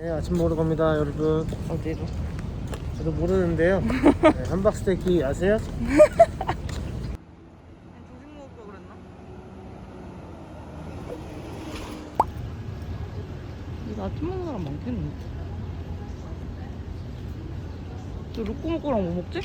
네, 아침 먹으러 갑니다, 여러분. 어디로? 저도 모르는데요. 네, 함박스테이키 아세요? 조식 먹을 걸 그랬나? 이거 아침 먹는 사람 많겠는데? 저 로꼬 먹고랑 뭐 먹지?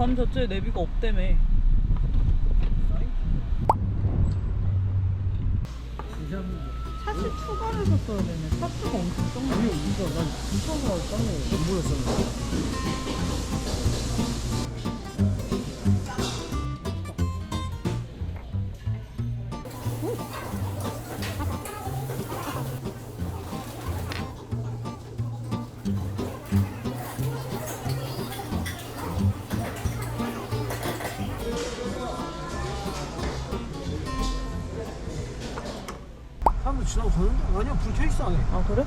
관 자체에 내비가 없다며. 차시 추가해서 써야 되네. 차수가 엄청 적네. 아니, 진짜 난 깜짝 못 몰랐었는 지나고 가는데? 아니야, 불 켜있어, 안에. 아 그래?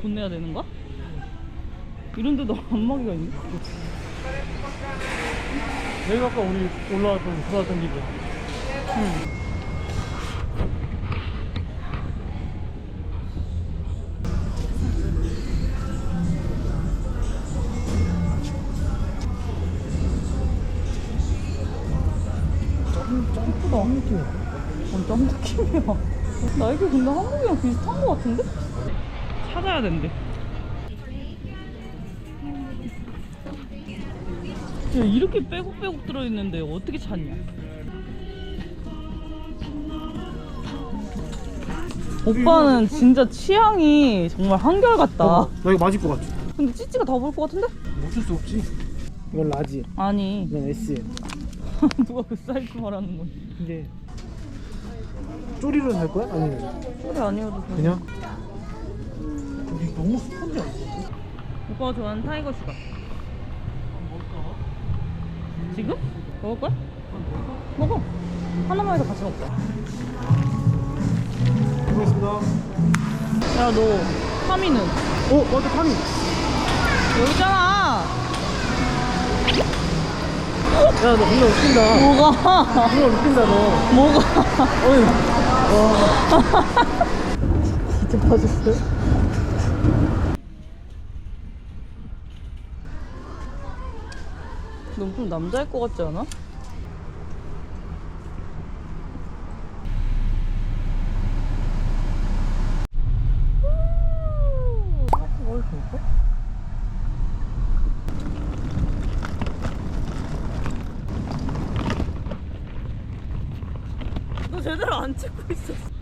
돈 내야 되는 거야? 이런 데도 안마기가 있네? 여기가 아까 우리 올라왔던, 돌아왔던 길이야. 응. 점, 점프가 한 느낌이야. 이게 근데 한국이랑 비슷한 거 같은데? 찾아야 된대. 야, 이렇게 빼곡빼곡 들어있는데 어떻게 찾냐? 오빠는 진짜 취향이 정말 한결같다. 어, 나 이거 맞을 것 같지? 근데 찌찌가 다 볼 것 같은데? 어쩔 수 없지. 이건 라지, 아니 이건 S. 누가 그 사이즈 말하는 건 이게 쪼리로 살 거야? 아니면 소리 아니어도 돼. 그냥? 여기 너무 스펀지? 오빠가 좋아하는 타이거 슈가 지금? 먹을 거야? 먹어 하나만 해서 같이 먹자 고맙습니다. 야너 타미는 어, 맞다, 타미. 여기 있잖아 야, 너 겁나 웃긴다. 뭐가 정말 웃긴다, 너. 뭐가 어이. 와. 진짜? 넌좀 남자일 것 같지 않아? 뭘 볼까? 너 제대로 안 찍고 있었어.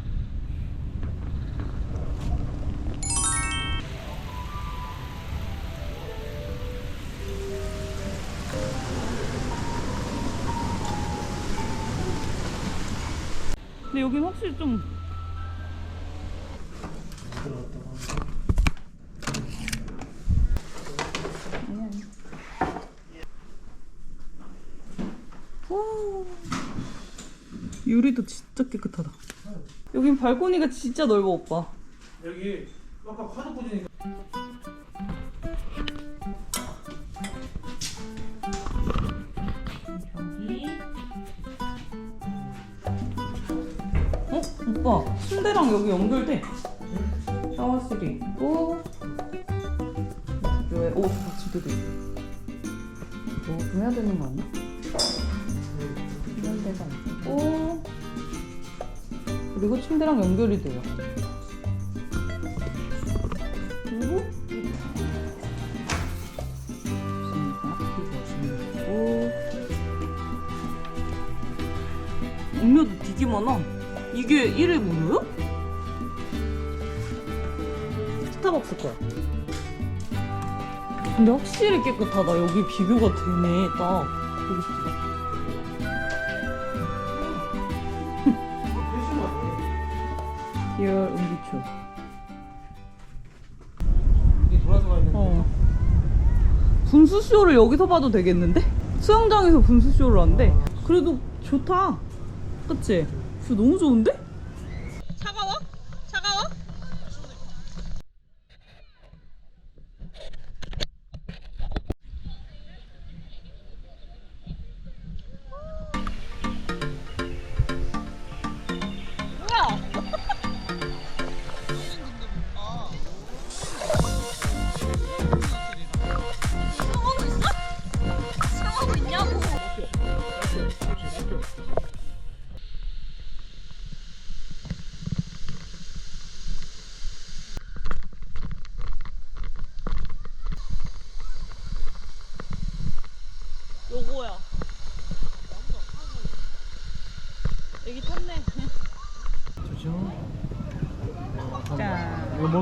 근데 여긴 확실히 좀 유리도 진짜 깨끗하다. 여긴 발코니가 진짜 넓어 오빠. 여기 아까 카드 꽂으니까 어? 오빠 침대랑 여기 연결돼. 샤워실이 있고 왜? 오 받침대도 있고. 뭐좀 해야 되는 거 아니야? 이런 데가 있고 그리고 침대랑 연결이 돼요. 그리고 음료도 되게 많아. 이게 1회 무료요? 스타벅스 거야. 근데 확실히 깨끗하다. 여기 비교가 되네. 딱. 되게 디얼 음비추. 이게 돌아서 가 있는 어. 분수쇼를 여기서 봐도 되겠는데? 수영장에서 분수쇼를 한대. 그래도 좋다. 그치? 뷰 너무 좋은데?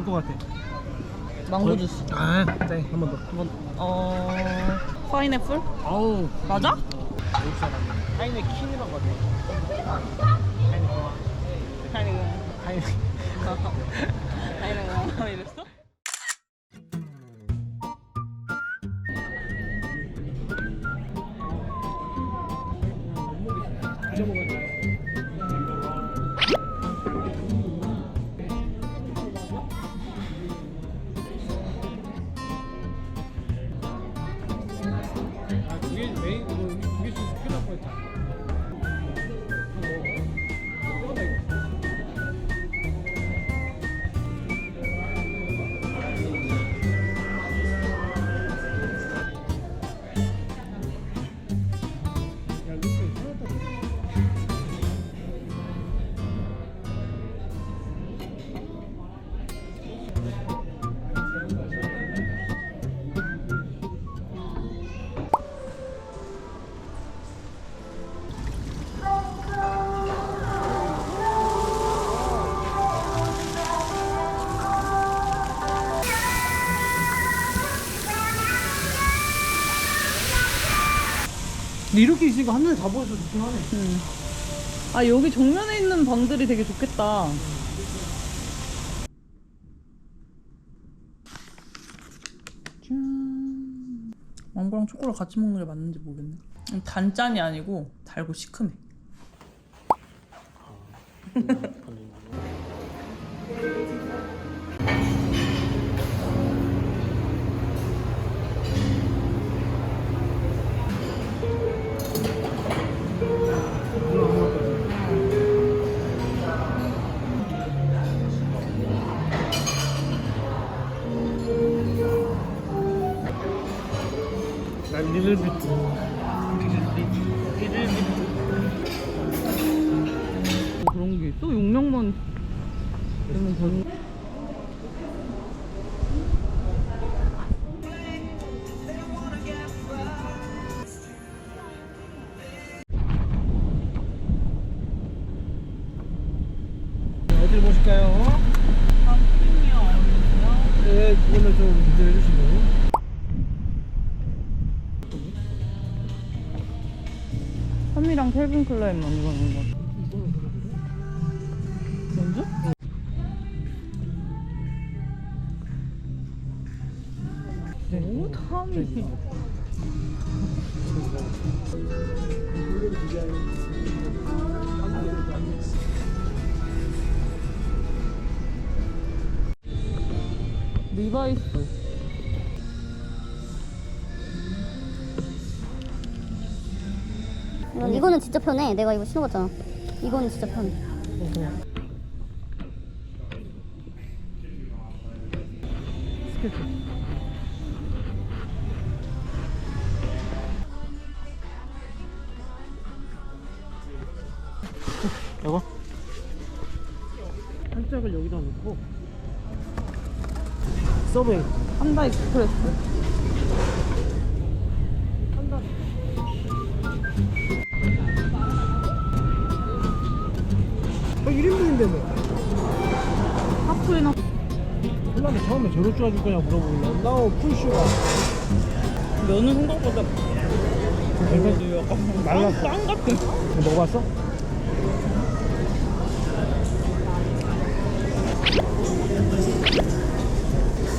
먹을 것 같아 망고 주스. 아, 네, 한번 더. 뭐, 어, 파인애플? 어우, 맞아? 외국 사람. 하이네 킨이란 거 같아. 하이네 아니고. 하이네. 아니고. 이랬어? 근데 이렇게 있으니까 한눈에 다 보여서 좋긴 하네. 아, 여기 정면에 있는 방들이 되게 좋겠다. 짠. 망고랑 초코를 같이 먹는 게 맞는지 모르겠네. 음, 단짠이 아니고 달고 시큼해. 난 little bit. little bit. 뭐 그런 게 있어? 용량만 되면 되는 어디를 보실까요? 네, 그거는 좀 문제 해주시고. 켈빈 클라인 만들어놓은 거. 먼저? 오, 탐이. 리바이스. 이거는 진짜 편해. 내가 이거 신어봤잖아. 이거는 진짜 편해. 이거 한짝을 여기다 놓고 서브웨이 한다 익스프레스 1인분인데 뭐 하프이나 몰라 처음에 저로 쪼아줄 거냐 물어보길래 나 풀슈가 면은 생각보다 괜찮지 약간 말랐어 빵 같은. 먹어봤어?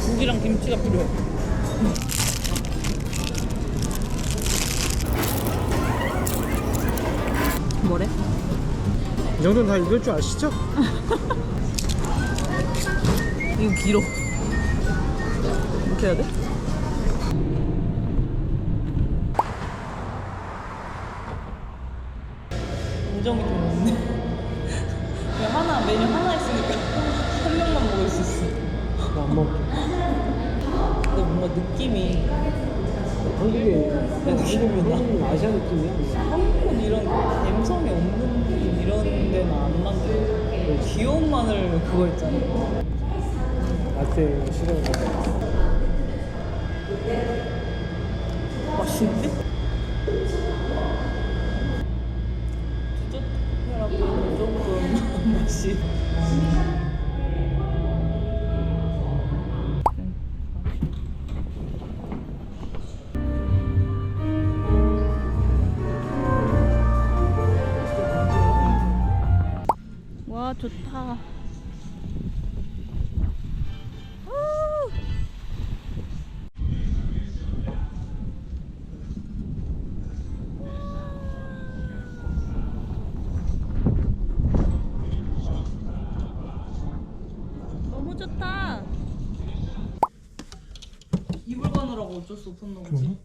국이랑 김치가 필요해. 뭐래? 이 정도는 다 읽을 줄 아시죠? 이거 길어. 이렇게 해야 돼? 우정이 좀 없네. 그냥 하나, 메뉴 하나 있으니까 한 명만 먹을 수 있어. 나안 먹을게 근데 뭔가 느낌이 한국에 한국이면 한국은 아시아 느낌이야 한국은 이런 감성이 없는 이런 데는 안 만들어. 귀여운 마늘 그거 있잖아. 라떼 싫어하는 맛있는데? 디저트 카페라고 조금 맛이 어쩔 수 없었나 보지 그러나?